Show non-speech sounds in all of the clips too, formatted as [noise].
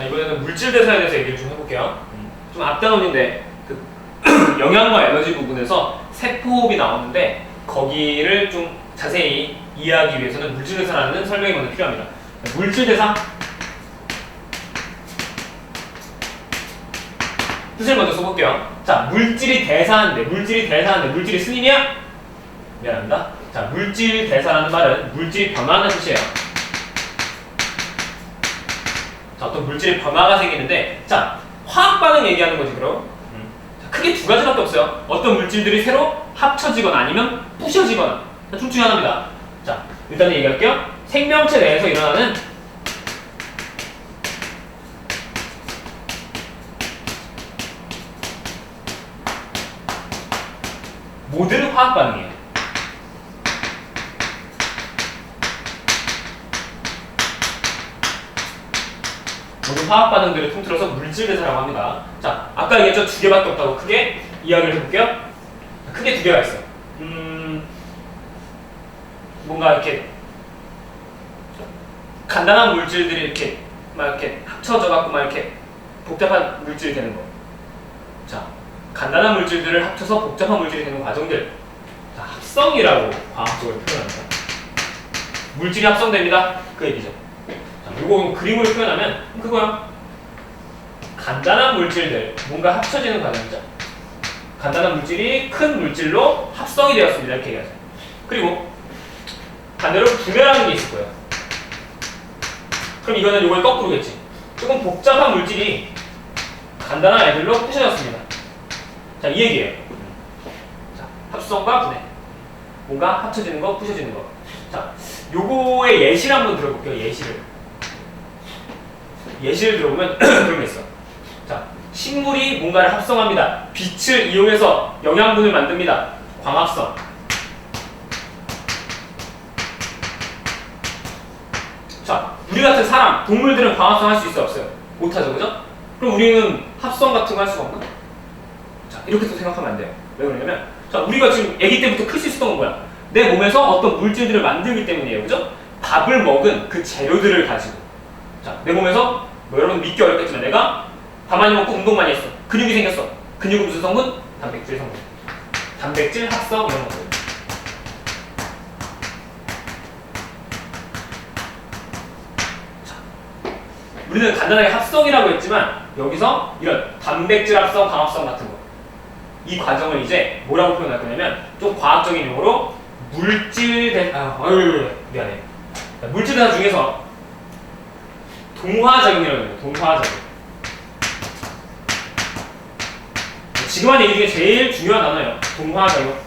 자, 이번에는 물질 대사에 대해서 얘기를 좀 해볼게요. 좀 앞단원인데 그 [clears throat] 영양과 에너지 부분에서 세포호흡이 나오는데 거기를 좀 자세히 이해하기 위해서는 물질 대사라는 설명이 먼저 필요합니다. 물질 대사 뜻을 먼저 써볼게요. 자, 물질이 대사하는데 물질이 대사하는데 물질이 스님이야? 미안합니다. 자, 물질 대사라는 말은 물질이 변화하는 뜻이에요. 자, 어떤 물질의 변화가 생기는데, 자, 화학 반응 얘기하는 거지, 그럼. 음. 자, 크게 두 가지밖에 없어요. 어떤 물질들이 새로 합쳐지거나 아니면 부셔지거나. 둘 중에 하나입니다. 자, 일단 얘기할게요. 생명체 내에서 일어나는 모든 화학 반응이에요. 모든 화학 반응들을 통틀어서 물질 대사라고 합니다. 자, 아까 얘기했죠 두 개밖에 없다고 크게 이야기를 해볼게요. 크게 두 개가 있어. 음, 뭔가 이렇게 간단한 물질들이 이렇게 막 이렇게 합쳐져 갖고 막 이렇게 복잡한 물질이 되는 거. 자, 간단한 물질들을 합쳐서 복잡한 물질이 되는 과정들. 자, 합성이라고 과학적으로 표현합니다. 물질이 합성됩니다. 그 얘기죠. 자, 요거 그림으로 표현하면 그거야. 간단한 물질들, 뭔가 합쳐지는 과정이죠. 간단한 물질이 큰 물질로 합성이 되었습니다. 이렇게 얘기하죠. 그리고 반대로 분해라는 게 있을 거예요. 그럼 이거는 요걸 거꾸로겠지. 조금 복잡한 물질이 간단한 애들로 부셔졌습니다. 자, 이 얘기예요. 자, 합성과 분해. 뭔가 합쳐지는 거, 부셔지는 거. 자, 요거의 예시를 한번 들어볼게요. 예시를. 예시를 들어보면 [clears throat] 그런 게 있어. 자, 식물이 뭔가를 합성합니다. 빛을 이용해서 영양분을 만듭니다. 광합성. 자, 우리 같은 사람, 동물들은 광합성 할 수 있어 없어요? 못하죠, 그죠? 그럼 우리는 합성 같은 거 할 수가 없나? 자, 이렇게 또 생각하면 안 돼요. 왜 그러냐면, 자, 우리가 지금 아기 때부터 클 수 있었던 건 뭐야? 내 몸에서 어떤 물질들을 만들기 때문이에요, 그죠? 밥을 먹은 그 재료들을 가지고. 자, 내 몸에서, 뭐 여러분 믿기 어렵겠지만 내가 밥 많이 먹고 운동 많이 했어. 근육이 생겼어. 근육은 무슨 성분? 단백질 성분. 단백질, 합성, 이런 것들. 우리는 간단하게 합성이라고 했지만 여기서 이런 단백질 합성, 광합성 같은 거. 이 과정을 이제 뭐라고 표현할 거냐면 좀 과학적인 용어로 물질 대 아, 어휴, 미안해. 자, 물질 대사 중에서 동화작용이라고 해요. 동화작용. 지금 한 얘기 중에 제일 중요한 단어예요. 동화작용.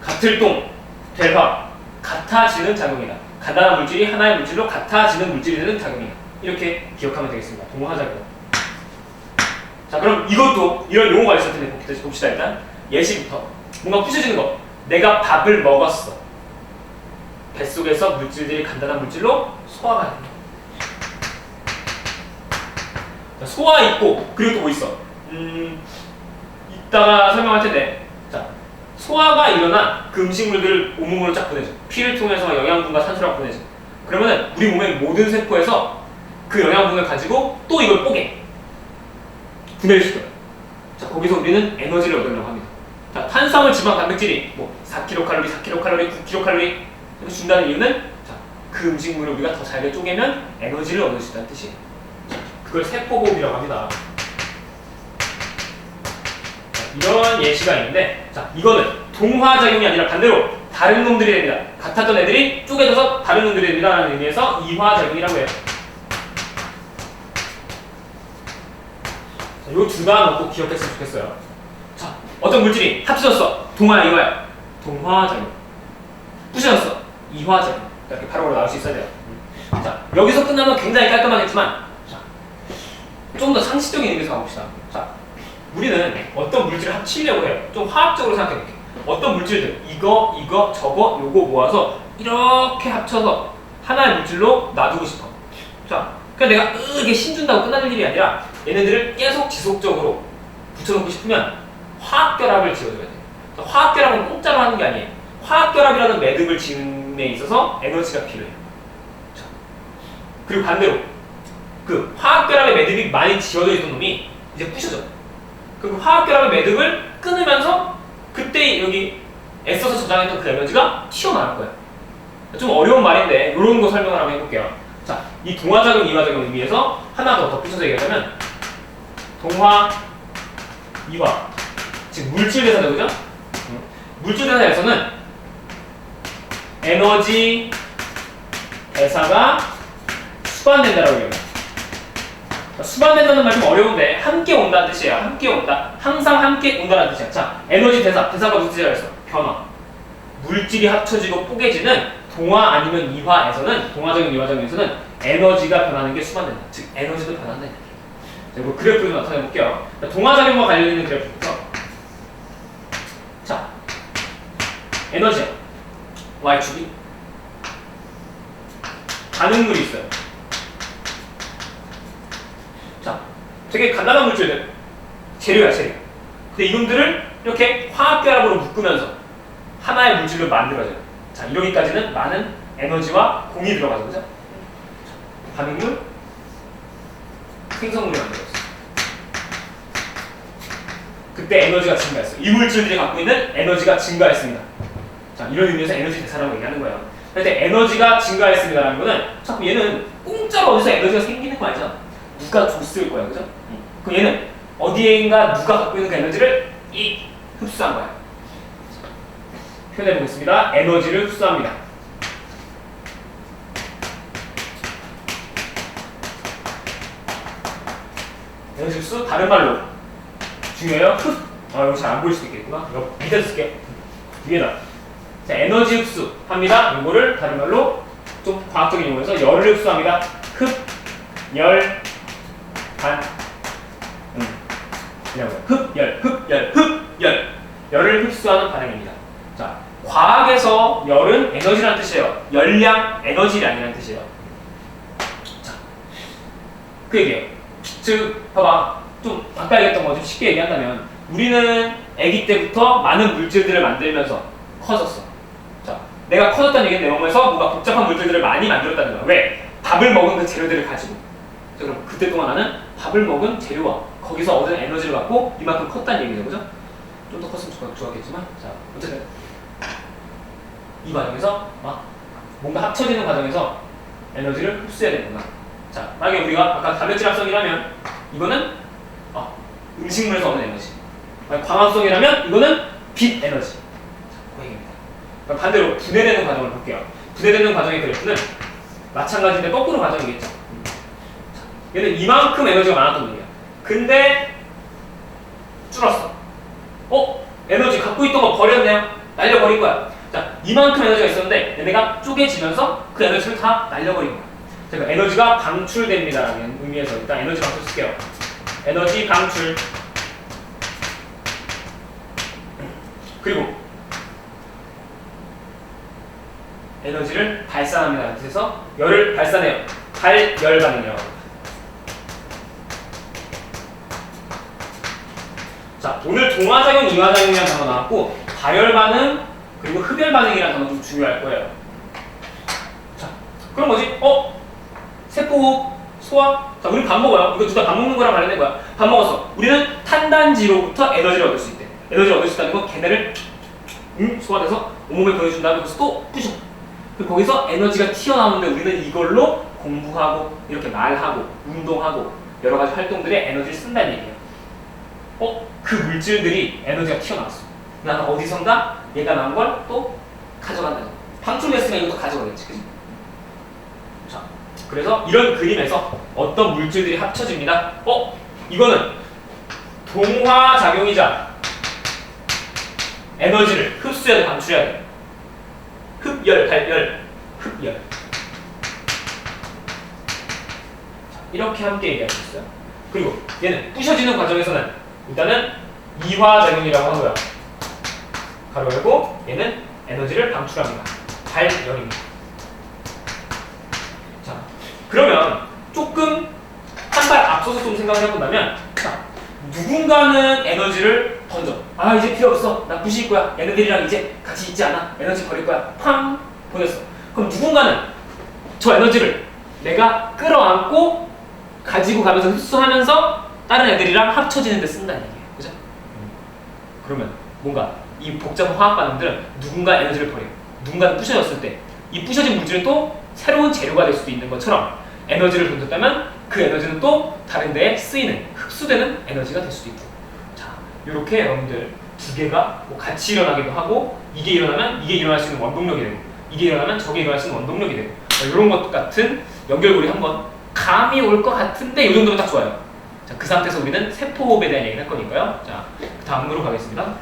같을 동, 대화, 같아지는 작용이다. 간단한 물질이 하나의 물질로 같아지는 물질이 되는 작용이다. 이렇게 기억하면 되겠습니다. 동화작용. 자, 그럼 이것도 이런 용어가 있을 텐데 봅시다 일단. 예시부터. 뭔가 부셔지는 거. 내가 밥을 먹었어. 뱃속에서 물질들이 간단한 물질로 소화가. 자, 소화 있고 그리고 또 뭐 있어? 음, 이따가 설명할 텐데. 자, 소화가 일어나 그 음식물들을 온몸으로 쫙 보내줘. 피를 통해서 영양분과 산소를 보내줘. 그러면은 우리 몸의 모든 세포에서 그 영양분을 가지고 또 이걸 뽀개. 분해를 시켜요. 자, 거기서 우리는 에너지를 얻으려고 합니다. 자, 탄수화물, 지방, 단백질이 뭐 4kcal, 4kcal, 9kcal 이렇게 준다는 이유는 자, 그 음식물을 우리가 더 잘게 쪼개면 에너지를 얻을 수 있다는 뜻이에요. 자, 그걸 세포호흡이라고 합니다. 자, 이런 예시가 있는데 자, 이거는 동화작용이 아니라 반대로 다른 놈들이 됩니다. 같았던 애들이 쪼개져서 다른 놈들이 됩니다. 라는 의미에서 이화작용이라고 해요. 요두 단어 꼭 기억했으면 좋겠어요. 자, 어떤 물질이 합쳐졌어. 동화야 이거야. 동화작용. 부셔졌어. 이화작용. 이렇게 바로바로 나올 수 있어야 돼요. 자, 여기서 끝나면 굉장히 깔끔하겠지만 자, 좀더 상식적인 의미에서 가봅시다. 자, 우리는 어떤 물질을 합치려고 해요. 좀 화학적으로 생각해 볼게. 어떤 물질들, 이거, 이거, 저거, 요거 모아서 이렇게 합쳐서 하나의 물질로 놔두고 싶어. 자, 그냥 내가 으게 힘준다고 끝나는 일이 아니라 얘네들을 계속 지속적으로 붙여놓고 싶으면 화학 결합을 지어줘야 돼. 화학 결합은 공짜로 하는 게 아니에요. 화학 결합이라는 매듭을 지 음에 있어서 에너지가 필요해요. 자, 그리고 반대로 그 화학결합의 매듭이 많이 지어져 있던 놈이 이제 부셔져. 그 화학결합의 매듭을 끊으면서 그때 여기 애써서 저장했던 그 에너지가 튀어나올 거예요. 좀 어려운 말인데 이런 거 설명을 한번 해볼게요. 자, 이 동화작용, 이화작용 의미에서 하나 더 덧붙여서 얘기하자면 동화, 이화 지금 물질 대사죠, 그죠? 응. 물질 대사에서는 에너지 대사가 수반된다라고 얘기합니다. 자, 수반된다는 말 좀 어려운데 함께 온다는 뜻이에요. 함께 온다. 항상 함께 온다는 뜻이야. 자, 에너지 대사. 대사가 무슨 뜻이라고 했어? 변화. 물질이 합쳐지고 뽀개지는 동화 아니면 이화에서는 동화적인 이화적인에서는 에너지가 변하는 게 수반된다. 즉 에너지도 변한다. 자, 이거 그래프로 나타내 볼게요. 자, 동화작용과 관련 있는 그래프부터. 자, 에너지 y축이 반응물이 있어요. 자, 되게 간단한 물질들 재료야 재료. 근데 이놈들을 이렇게 화학 결합으로 묶으면서 하나의 물질로 만들어져요. 자, 이러기까지는 많은 에너지와 공이 들어가죠, 그죠? 반응물, 생성물이 만들어졌어요. 그때 에너지가 증가했어요. 이 물질들이 갖고 있는 에너지가 증가했습니다. 자, 이런 의미에서 에너지 대사라고 얘기하는 거예요. 근데 에너지가 증가했습니다라는 거는 자꾸 얘는 공짜로 어디서 에너지가 생기는 거 아니죠? 누가 줬을 거야, 그죠? 그럼 얘는 어디에인가 누가 갖고 있는 그 에너지를 이 흡수한 거야. 표현해 보겠습니다. 에너지를 흡수합니다. 에너지 흡수 다른 말로 중요해요. 흡. 아 이거 잘 안 보일 수도 있겠구나. 이거 밑에 쓸게. 위에다. 자 에너지 흡수 합니다. 이거를 다른 말로 좀 과학적인 용어에서 열을 흡수합니다. 흡, 열, 반, 음, 그냥 뭐야? 흡열, 흡 열, 흡 열. 열을 흡수하는 반응입니다. 자, 과학에서 열은 에너지라는 뜻이에요. 열량, 에너지량이라는 뜻이에요. 자, 그 얘기예요. 즉, 봐봐. 좀 아까 얘기했던 거 좀 쉽게 얘기한다면 우리는 아기 때부터 많은 물질들을 만들면서 커졌어. 자, 내가 커졌다는 얘기는 내 몸에서 뭔가 복잡한 물질들을 많이 만들었다는 거야. 왜? 밥을 먹은 그 재료들을 가지고. 자, 그럼 그때 동안 나는 밥을 먹은 재료와 거기서 얻은 에너지를 갖고 이만큼 컸다는 얘기죠, 그죠? 좀 더 컸으면 좋았, 좋았겠지만, 자, 어쨌든 이 과정에서 막 뭔가 합쳐지는 과정에서 에너지를 흡수해야 되는구나. 자, 만약에 우리가 아까 단백질 합성이라면 이거는 어, 음식물에서 얻는 에너지. 광합성이라면 이거는 빛 에너지. 그럼 반대로 분해되는 과정을 볼게요. 분해되는 과정의 그래프는 마찬가지인데 거꾸로 과정이겠죠. 자, 얘는 이만큼 에너지가 많았던 놈이야. 근데 줄었어. 어? 에너지 갖고 있던 거 버렸네요. 날려버린 거야. 자, 이만큼 에너지가 있었는데 얘네가 쪼개지면서 그 에너지를 다 날려버린 거야. 자, 그러니까 에너지가 방출됩니다라는 의미에서 일단 에너지 방출 쓸게요. 에너지 방출. 그리고 에너지를 발산합니다. 그래서 열을 발산해요. 발열 합니다. 자, 오늘 동화작용, 이화작용이라는 단어 나왔고 발열 반응 그리고 흡열 반응이라는 단어 좀 중요할 거예요. 자, 그럼 뭐지? 어? 세포호흡, 소화. 자, 우리 밥 먹어요. 이거 둘다밥 먹는 거랑 관련된 거야. 밥 먹었어. 우리는 탄단지로부터 에너지를 얻을 수 있대. 에너지를 얻을 수 있다는 건 걔네를 음, 소화돼서 온몸에 보내준 다음에 그래서 또 부셔. 그 거기서 에너지가 튀어나오는데 우리는 이걸로 공부하고 이렇게 말하고 운동하고 여러 가지 활동들에 에너지를 쓴다는 얘기예요. 어? 그 물질들이 에너지가 튀어나왔어. 나는 어디선가 얘가 나온 걸 또 가져간다. 방출됐으면 이것도 가져가겠지. 그지? 자, 그래서 이런 그림에서 어떤 물질들이 합쳐집니다. 어? 이거는 동화작용이자 에너지를 흡수해야 돼, 방출해야 돼. 흡열, 발열, 흡열. 자, 이렇게 함께 얘기할 수 있어요. 그리고 얘는 부셔지는 과정에서는 일단은 이화작용이라고 하고요. 가로 열고 얘는 에너지를 방출합니다. 발열입니다. 자, 그러면 조금 한 발 앞서서 좀 생각을 해본다면 자, 누군가는 에너지를 던져. 아 이제 필요 없어. 나 부실 거야. 얘네들이랑 이제 같이 있지 않아. 에너지 버릴 거야. 팡 보냈어. 그럼 누군가는 저 에너지를 내가 끌어안고 가지고 가면서 흡수하면서 다른 애들이랑 합쳐지는 데 쓴다는 얘기예요. 그죠? 음. 그러면 뭔가 이 복잡한 화학 반응들은 누군가 에너지를 버려요. 누군가 부셔졌을 때 이 부셔진 물질은 또 새로운 재료가 될 수도 있는 것처럼 에너지를 던졌다면 그 에너지는 또 다른 데에 쓰이는 흡수되는 에너지가 될 수도 있고 자 이렇게 여러분들 두 개가 뭐 같이 일어나기도 하고 이게 일어나면 이게 일어날 수 있는 원동력이 되고 이게 일어나면 저게 일어날 수 있는 원동력이 되고 이런 것 같은 연결고리 한번 감이 올 것 같은데 이 정도면 딱 좋아요. 자 그 상태에서 우리는 세포호흡에 대한 얘기를 할 거니까요. 자 다음으로 가겠습니다